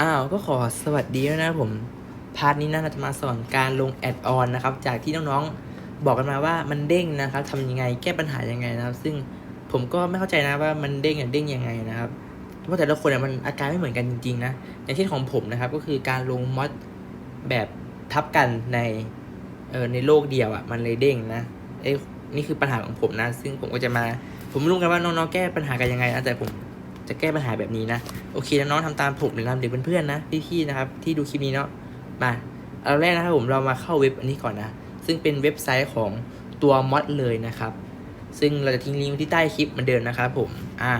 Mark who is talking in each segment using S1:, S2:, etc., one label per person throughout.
S1: อ้าวก็ขอสวัสดีด้วนะผม พาร์ทนี้นะเราจะมาสอนการลงแอดออนนะครับ จากที่น้องๆบอกกันมาว่ามันเด้งนะครับทำยังไงแก้ปัญหายังไงนะครับ ซึ่งผมก็ไม่เข้าใจนะว่ามันเด้งอะเด้งยังไงนะครับ เพราะแต่ละคนอะมันอาการไม่เหมือนกันจริงๆนะ อย่างเช่นของผมนะครับ ก็คือการลงมอดแบบทับกันในเออในโลกเดียวอะมันเลยเด้งนะเอ้นี่คือปัญหาของผมนะ ซึ่งผมก็จะมา ผมรู้กันว่าน้องๆแก้ปัญหากันยังไงนะแต่ผม จะแก้ปัญหาแบบนี้นะ โอเคน้องๆทำตามผมหรือตามเด็กเพื่อนๆนะพี่ๆนะครับ ที่ดูคลิปนี้เนาะมาเอาแรกนะครับผมเรามาเข้าเว็บอันนี้ก่อนนะ ซึ่งเป็นเว็บไซต์ของตัวมอดเลยนะครับ ซึ่งเราจะทิ้งลิงก์ไว้ที่ใต้คลิปเหมือนเดิมนะครับผมอ่า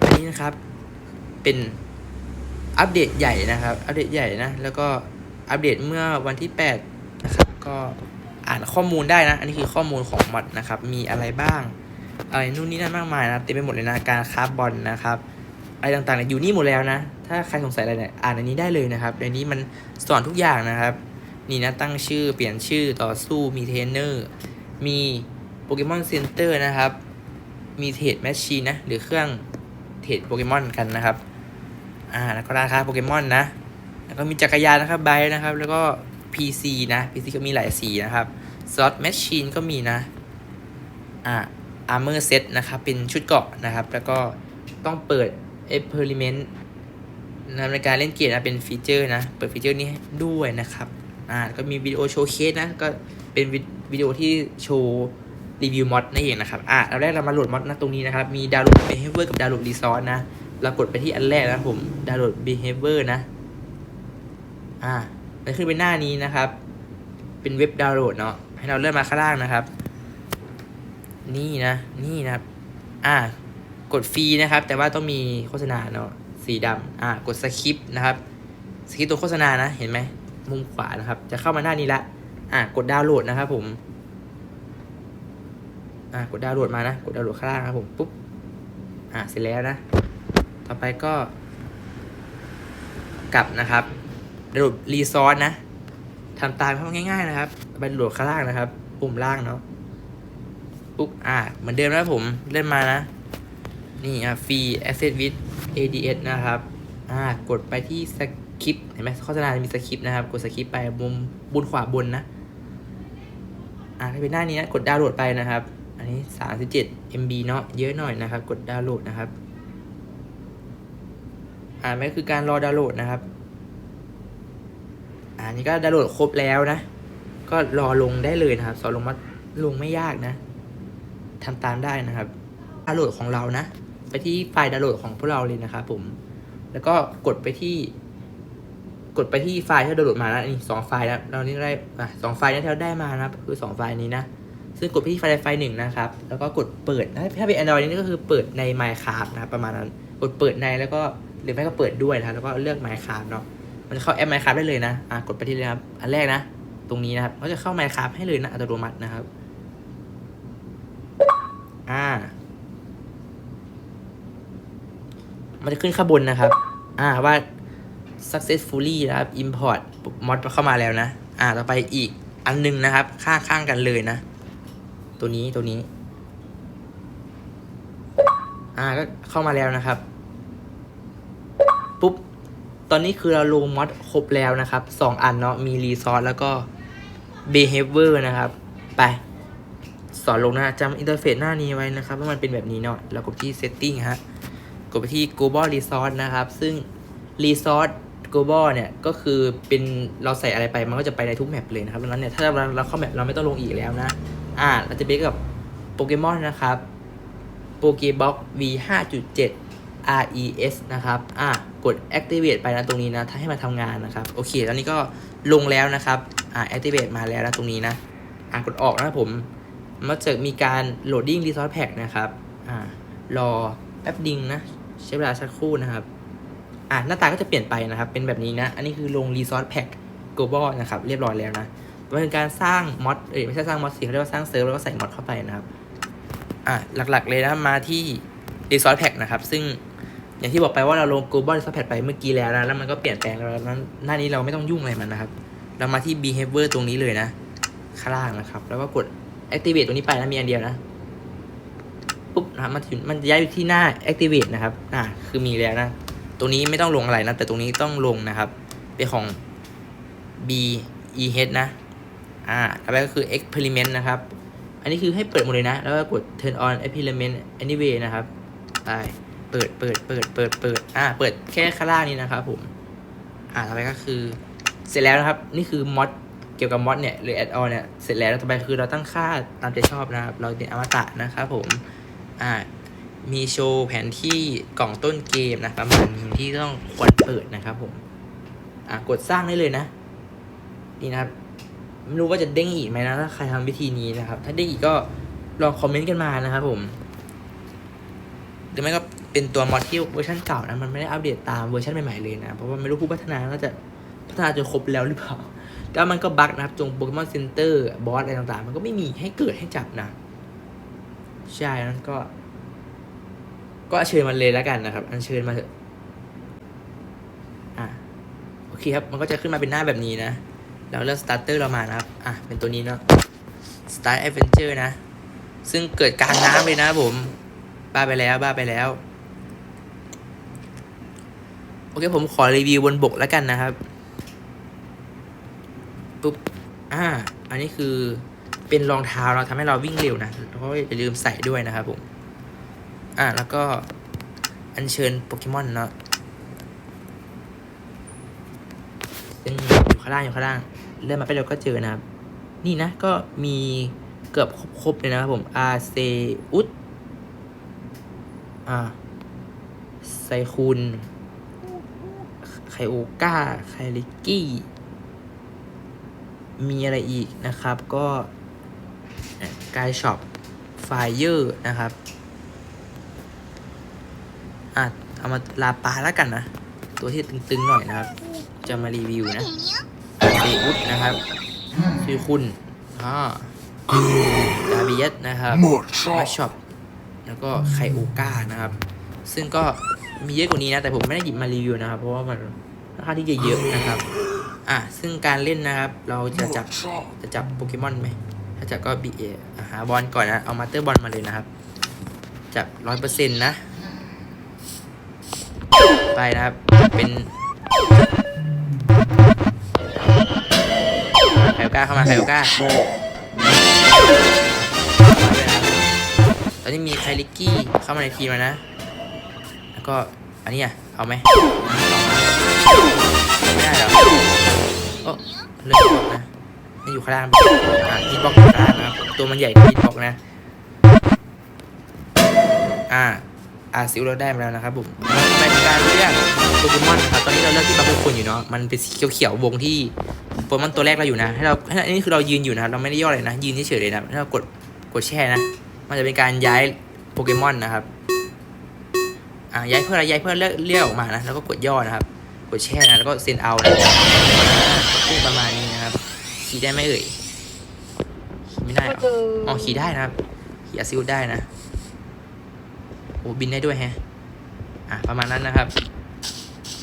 S1: อันนี้นะครับเป็นอัปเดตใหญ่นะครับ อัปเดตใหญ่นะ แล้วก็อัปเดตเมื่อวันที่8นะครับก็อ่านข้อมูลได้นะ อันนี้คือข้อมูลของมอดนะครับ มีอะไรบ้างอะไรนู่นนี่นั่นมากมายนะเต็มไปหมดเลยนะการคาราฟบอลนะครับ อะไรต่างๆเนี่ยอยู่นี่หมดแล้วนะ ถ้าใครสงสัยอะไรเนี่ยอ่านอันนี้ได้เลยนะครับในนี้มันสอนทุกอย่างนะครับ นี่นะตั้งชื่อเปลี่ยนชื่อต่อสู้มีเทรนเนอร์ มีโปเกมอนเซ็นเตอร์นะครับ มีเทรดแมชชีนนะ หรือเครื่องเทรดโปเกมอนกันนะครับ อ่าแล้วก็ราคาโปเกมอนนะ แล้วก็มีจักรยานนะครับไบค์นะครับ แล้วก็ PC นะ PC ก็มีหลายสีนะครับซอสแมชชีนก็มีนะ อ่าอาร์เมอร์เซตนะครับ เป็นชุดเกราะนะครับ แล้วก็ต้องเปิด Experiment นะในการเล่นเกมนะเป็นฟีเจอร์นะเปิดฟีเจอร์นี้ด้วยนะครับอ่าก็มีวิดีโอโชว์เคสนะก็เป็นวิดีโอที่โชว์รีวิวมอดนั่นเองนะครับอ่าเราแรกเรามาโหลดมอดนะตรงนี้นะครับ มีดาวน์โหลด behavior กับดาวน์โหลด resource นะ เรากดไปที่อันแรกนะผมดาวน์โหลด behavior นะ อ่ามันขึ้นเป็นหน้านี้นะครับ เป็นเว็บดาวน์โหลดเนาะ ให้เราเลื่อนมาข้างล่างนะครับ นี่นะ นี่นะครับ อ่า กดฟรีนะครับ แต่ว่าต้องมีโฆษณาเนาะสีดำอ่ากดสคริปนะครับสคริปตัวโฆษณานะเห็นไหมมุมขวานะครับ จะเข้ามาหน้านี้ละอ่ากดดาวน์โหลดนะครับ ผมอ่ากดดาวน์โหลดมานะกดดาวน์โหลดข้างล่างครับผมปุ๊บอ่าเสร็จแล้วนะ ต่อไปก็ กลับนะครับดาวน์โหลดรีซอสนะทำตามเขาง่าย ๆ นะครับไปโหลดข้างล่างนะครับ ปุ่มล่างเนาะปุ๊บอ่าเหมือนเดิมนะผมเล่นมานะ นี่อะฟรี Access with ADS นะครับ อ่ากดไปที่สคริปต์เห็นไหมโฆษณาจะมีสคริปต์นะครับ กดสคริปต์ไปมุมบนขวาบนนะ อ่าถ้าเป็นหน้านี้นะกดดาวน์โหลดไปนะครับ อันนี้ 37 MB เนาะเยอะหน่อยนะครับ กดดาวน์โหลดนะครับ อ่าไม่คือการรอดาวน์โหลดนะครับ อ่านี่ก็ดาวน์โหลดครบแล้วนะ ก็รอลงได้เลยนะครับสอนลงมาลงไม่ยากนะทำตามได้นะครับดาวน์โหลดของเรานะ ไปที่ไฟล์ดาวน์โหลดของพวกเราเลยนะครับผม แล้วก็กดไปที่ กดไปที่ไฟล์ที่เราดาวน์โหลดมานะนี่สองไฟล์นะเรานี่ได้อะสองไฟล์นี้ที่เราได้มานะครับคือสองไฟล์นี้นะซึ่งกดไปที่ไฟล์ใดไฟล์หนึ่งนะครับ แล้วก็กดเปิดถ้าเป็น Android นี่ก็คือเปิดใน Minecraft นะครับประมาณนั้น กดเปิดในแล้วก็หรือไม่ก็เปิดด้วยนะครับแล้วก็เลือก Minecraft เนาะมันจะเข้าแอป Minecraft ได้เลยนะอะกดไปที่เลยครับอันแรกนะตรงนี้นะครับก็จะเข้า Minecraft ให้เลยนะอัตโนมัตินะครับ อ่า มันจะขึ้นข้างบนนะครับ อ่าว่า successfully นะครับ import mod เข้ามาแล้วนะ อ่า ต่อไปอีกอันหนึงนะครับ ข้างข้างกันเลยนะ ตัวนี้ตัวนี้ อ่า ก็เข้ามาแล้วนะครับ ปุ๊บ ตอนนี้คือเราลงมอดครบแล้วนะครับสองอันเนาะ มีรีซอสแล้วก็ behavior นะครับ ไป สอนลงนะจำอินเทอร์เฟซหน้านี้ไว้นะครับว่ามันเป็นแบบนี้เนาะ แล้วกดที่ setting ฮะ กดไปที่ global resource นะครับ ซึ่ง resource global เนี่ยก็คือเป็นเราใส่อะไรไปมันก็จะไปในทุกแมปเลยนะครับดังนั้นเนี่ยถ้าเราเราเข้าแมปเราไม่ต้องลงอีกแล้วนะ อ่าเราจะไปกับโปเกมอนนะครับโปเกบ็อก V 5.7 RES นะครับ อะกด activate ไปนะตรงนี้นะ ถ้าให้มาทำงานนะครับ โอเค ตอนนี้ก็ลงแล้วนะครับ อะ activate มาแล้วนะตรงนี้นะ อะกดออกนะครับผม มันจะมีการ loading resource pack นะครับ อ่ารอแป๊บดิงนะ ใช้เวลาสักครู่นะครับ อะหน้าตาก็จะเปลี่ยนไปนะครับ เป็นแบบนี้นะ อันนี้คือลง resource pack global นะครับ เรียบร้อยแล้วนะมันเป็นการสร้างมอดเอ้ยไม่ใช่สร้างมอดสิเขาเรียกว่าสร้างเซิร์ฟแล้วก็ใส่มอดเข้าไปนะครับ อะหลักๆเลยนะมาที่ resource pack นะครับ ซึ่งอย่างที่บอกไปว่าเราลง global resource pack ไปเมื่อกี้แล้วนะแล้วมันก็เปลี่ยนแปลงแล้วนั้นหน้านี้เราไม่ต้องยุ่งอะไรมันนะครับ เรามาที่ behavior ตรงนี้เลยนะข้างล่างนะครับ แล้วก็กด activate ตรงนี้ไปนะมีอันเดียวนะ ปุ๊บนะครับมันมันจะย้ายไปที่หน้า activate นะครับอ่าคือมีแล้วนะ ตรงนี้ไม่ต้องลงอะไรนะ แต่ตรงนี้ต้องลงนะครับ เป็นของ B E H นะ อ่าต่อไปก็คือ experiment นะครับ อันนี้คือให้เปิดหมดเลยนะ แล้วก็กด turn on experiment anyway นะครับไปเปิดเปิดเปิดเปิดเปิดอ่า เปิดแค่ข้างล่างนี้นะครับผม อ่าต่อไปก็คือ เสร็จแล้วนะครับ นี่คือมอดเกี่ยวกับมอดเนี่ยหรือแอดออนเนี่ย เสร็จแล้วต่อไปคือเราตั้งค่าตามใจชอบนะครับ เราเป็นอมตะนะครับผม อ่ามีโชว์แผนที่กล่องต้นเกมนะครับมันที่ต้องควรเปิดนะครับผมอ่ากดสร้างได้เลยนะ นี่นะครับ ไม่รู้ว่าจะเด้งอีกไหมนะถ้าใครทำวิธีนี้นะครับ ถ้าเด้งอีกก็ลองคอมเมนต์กันมานะครับผมหรือไม่ก็เป็นตัวมอดที่เวอร์ชันเก่านะมันไม่ได้อัปเดตตามเวอร์ชันใหม่ๆเลยนะเพราะว่าไม่รู้ผู้พัฒนาน่าจะพัฒนาจนครบแล้วหรือเปล่าแต่ว่ามันก็บั๊กนะครับตรงโปเกมอนเซ็นเตอร์บอสอะไรต่างๆ มันก็ไม่มีให้เกิดให้จับนะ ใช่นั้นก็ ก็เชิญมันเลยแล้วกันนะครับ อัญเชิญมาเถอะอะโอเคครับ มันก็จะขึ้นมาเป็นหน้าแบบนี้นะ แล้วเลือกสตาร์เตอร์เรามานะครับ อะ เป็นตัวนี้เนาะ Start Adventure นะ ซึ่งเกิดกลางน้ำเลยนะผมบ้าไปแล้วบ้าไปแล้ว โอเคผมขอรีวิวบนบกแล้วกันนะครับปุ๊บอ่า อันนี้คือ เป็นรองเท้าเราทำให้เราวิ่งเร็วนะแล้วก็อย่าลืมใส่ด้วยนะครับผม อ่าแล้วก็อัญเชิญโปเกมอนเนาะซึ่งอยู่ข้างล่างอยู่ข้างล่างเลื่อนมาไปเราก็เจอนะครับ นี่นะก็มีเกือบครบๆเลยนะครับผมอาเซอุสอ่าไซคุนไคโอก้าไคลิกกี้มีอะไรอีกนะครับ ก็ กายช็อปไฟเยอร์นะครับอะเอามาลาปลาแล้วกันนะ ตัวที่ตึงๆหน่อยนะครับ จะมารีวิวนะเดอุดนะครับชื่อคุณอ่าดาบิยัตนะครับ
S2: หมดชอ
S1: มา
S2: บ
S1: ช็อปแล้วก็ไคโอก้านะครับ ซึ่งก็มีเยอะกว่านี้นะ แต่ผมไม่ได้หยิบมารีวิวนะครับ เพราะว่ามันค่อนข้างที่จะเยอะนะครับ อะ ซึ่งการเล่นนะครับ เราจะจับ
S2: ชอบ
S1: จะจับโปเกมอนไหม ถ้าจับก็บีเอหาบอลก่อนนะ เอามาเตอร์บอลมาเลยนะครับ จับร้อยเปอร์เซ็นต์นะ ไปนะครับ เป็นไคโอก้าเข้ามาไคโอก้าตอนนี้มีไคลิกกี้เข้ามาในทีมแล้วนะ แล้วก็อันนี้อะ เอาไหมไม่ได้หรอโอ้เลือกนะนี่อยู่ข้างล่างอะฮิตบล็อก มันใหญ่กว่ตบอกนะ อ่าอาซิลเราได้มาแล้วนะครับผมมันเป็นการเลือกโปเกมอนครับตอนนี้เราเลือกที่บาคุคนอยู่เนาะ มันเป็นสีเขียวๆวงที่โปเกมอนตัวแรกเราอยู่นะ ให้เราให้นนี้คือเรายืนอยู่นะ เราไม่ได้ย่อเลยนะ ยืนเฉยๆเลยนะถ้าเรากด กดแช่นะ มันจะเป็นการย้ายโปเกมอนนะครับ อ่าย้ายเพื่ออะไรย้ายเพื่อเลือกเลือกออกมานะ แล้วก็กดย่อนะครับ กดแช่นะ แล้วก็เซ็นเอานะประมาณนี้นะครับ ขีได้ไหมเอ่ย ไม่ได้เหรออ๋อขี่ได้นะครับขี่อาซิลได้นะโอ้บินได้ด้วยแฮะอะประมาณนั้นนะครับ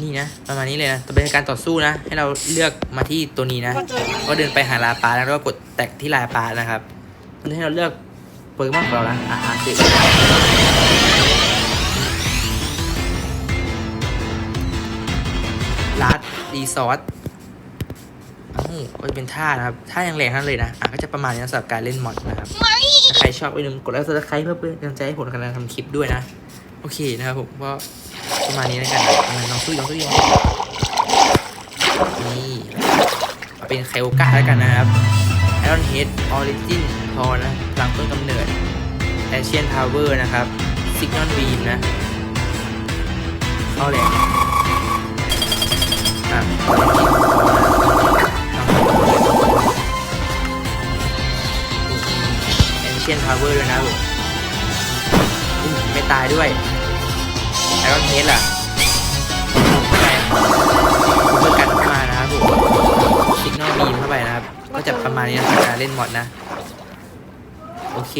S1: นี่นะ ประมาณนี้เลยนะต่อไปในการต่อสู้นะ ให้เราเลือกมาที่ตัวนี้นะ ก็เดินไปหาลาปาแล้วก็กดแตะที่ลาปานะครับมันให้เราเลือกโปเกมอนของเราละอ่าสิลัดรีสอร์ท อ้าวก็จะเป็นท่านะครับท่าอย่างแรงทั้งนั้นเลยนะอะก็จะประมาณนี้นะสำหรับการเล่นมอดนะครับถ้าใครชอบอย่าลืมกดไลค์กดซับสไครต์เพื่อเป็นกำลังใจให้ผมในการทำคลิปด้วยนะ โอเคนะครับผมก็ประมาณนี้แล้วกันนะอะลองสู้ลองสู้ลองสู้นี่เอาเป็นไคโอกาแล้วกันนะครับ Iron Head Origin พอนะพลังต้นกำเนิด Ancient Power นะครับ Signal Beam นะเข้าแรงอะ ชียนพาวเวอร์ด้วยนะผมไม่ตายด้วย Iron Head ล่ะเพื่อกันเข้ามานะครับผมสิกนอลบีมเข้าไปนะครับ ก็จะประมาณนี้นะการเล่นมอดนะ โอเค